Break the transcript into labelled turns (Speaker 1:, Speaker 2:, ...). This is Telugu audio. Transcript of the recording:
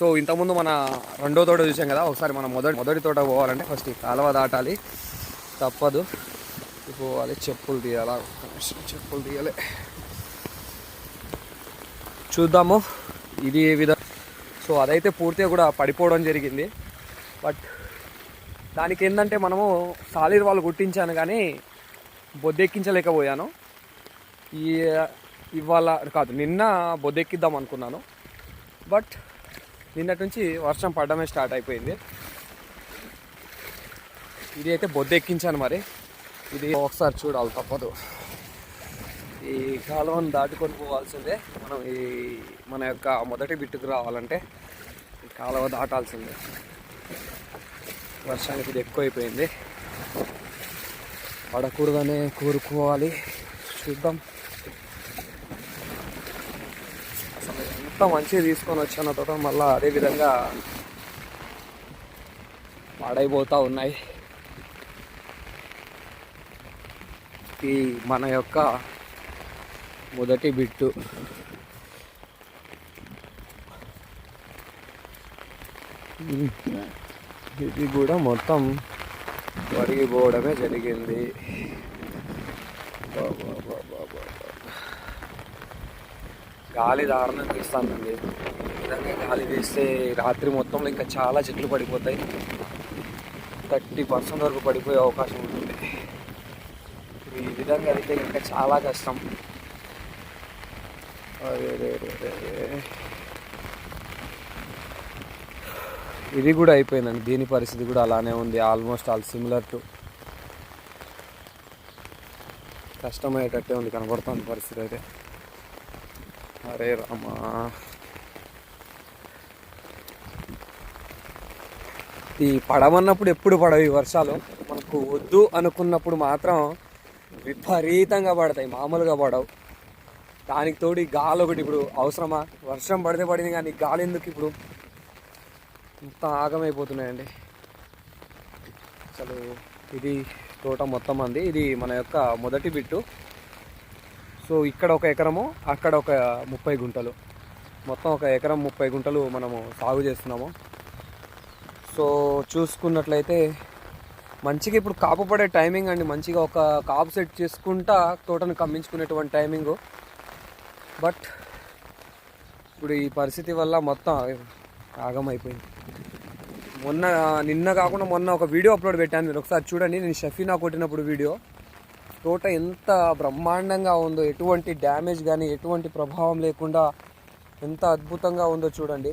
Speaker 1: సో ఇంతకుముందు మన రెండో తోట చూసాం కదా ఒకసారి మనం మొదటి మొదటి తోట పోవాలంటే ఫస్ట్ ఈ కాలువ దాటాలి. తప్పదు. పోవాలి చెప్పులు తీయాలా? చెప్పులు తీయాలి. చూద్దాము. ఇది ఏ విధంగా సో అదైతే పూర్తిగా కూడా పడిపోవడం జరిగింది. బట్ దానికి ఏంటంటే మనము సాలీర్ వాళ్ళు కుట్టించాను కానీ బొద్దెక్కించలేకపోయాను. ఈ ఇవాళ కాదు నిన్న బొద్దెక్కిద్దాం అనుకున్నాను. బట్ నిన్నటి నుంచి వర్షం పడడమే స్టార్ట్ అయిపోయింది. ఇది అయితే బొద్దెక్కించాను మరి. ఇది ఒకసారి చూడాలి తప్పదు. ఈ కాలువను దాటుకొని పోవాల్సిందే. మనం ఈ మన యొక్క మొదటి బిట్టుకు రావాలంటే ఈ కాలువ దాటాల్సిందే. వర్షానికి ఇది ఎక్కువైపోయింది. పడకూడదనే కోరుకోవాలి. చూద్దాం. మొత్తం మంచిగా తీసుకొని వచ్చిన. తర్వాత మళ్ళీ అదే విధంగా పాడైపోతూ ఉన్నాయి. ఈ మన యొక్క మొదటి బిట్టు. ఇది కూడా మొత్తం వరిగిపోవడమే జరిగింది. బాబా బాబా గాలి దారుణం తీస్తుందండి విధంగా గాలి తీస్తే రాత్రి మొత్తంలో ఇంకా చాలా చెట్లు పడిపోతాయి. థర్టీ పర్సెంట్ వరకు పడిపోయే అవకాశం ఉంటుంది. ఈ విధంగా అయితే ఇంకా చాలా కష్టం. ఇది కూడా అయిపోయిందండి. దీని పరిస్థితి కూడా అలానే ఉంది. ఆల్మోస్ట్ ఆల్ సిమిలర్ టు కష్టమయ్యేటట్టే ఉంది. కనబడుతుంది పరిస్థితి అయితే. అరే రామా. ఈ పడమన్నప్పుడు ఎప్పుడు పడవు ఈ వర్షాలు? మనకు వద్దు అనుకున్నప్పుడు మాత్రం విపరీతంగా పడతాయి మామూలుగా పడవు. దానికి తోడు ఈ గాలి ఒకటి ఇప్పుడు అవసరమా? వర్షం పడితే పడింది కానీ గాలి ఎందుకు ఇప్పుడు? మొత్తం ఆగమైపోతున్నాయండి. అసలు ఇది తోట మొత్తం అంది. ఇది మన యొక్క మొదటి బిట్టు. సో ఇక్కడ ఒక ఎకరము అక్కడ ఒక ముప్పై గుంటలు. మొత్తం ఒక ఎకరం ముప్పై గుంటలు మనము సాగు చేస్తున్నాము. సో చూసుకున్నట్లయితే మంచిగా ఇప్పుడు కాపు పడే టైమింగ్ అండి. మంచిగా ఒక కాపు సెట్ చేసుకుంటా తోటను కమ్మించుకునేటువంటి టైమింగు. బట్ ఇప్పుడు ఈ పరిస్థితి వల్ల మొత్తం ఆగమైపోయింది. మొన్న నిన్న కాకుండా మొన్న ఒక వీడియో అప్లోడ్ పెట్టాను. మీరు ఒకసారి చూడండి. నేను షఫీనా కొట్టినప్పుడు వీడియో. తోట ఎంత బ్రహ్మాండంగా ఉందో ఎటువంటి డ్యామేజ్ కానీ ఎటువంటి ప్రభావం లేకుండా ఎంత అద్భుతంగా ఉందో చూడండి.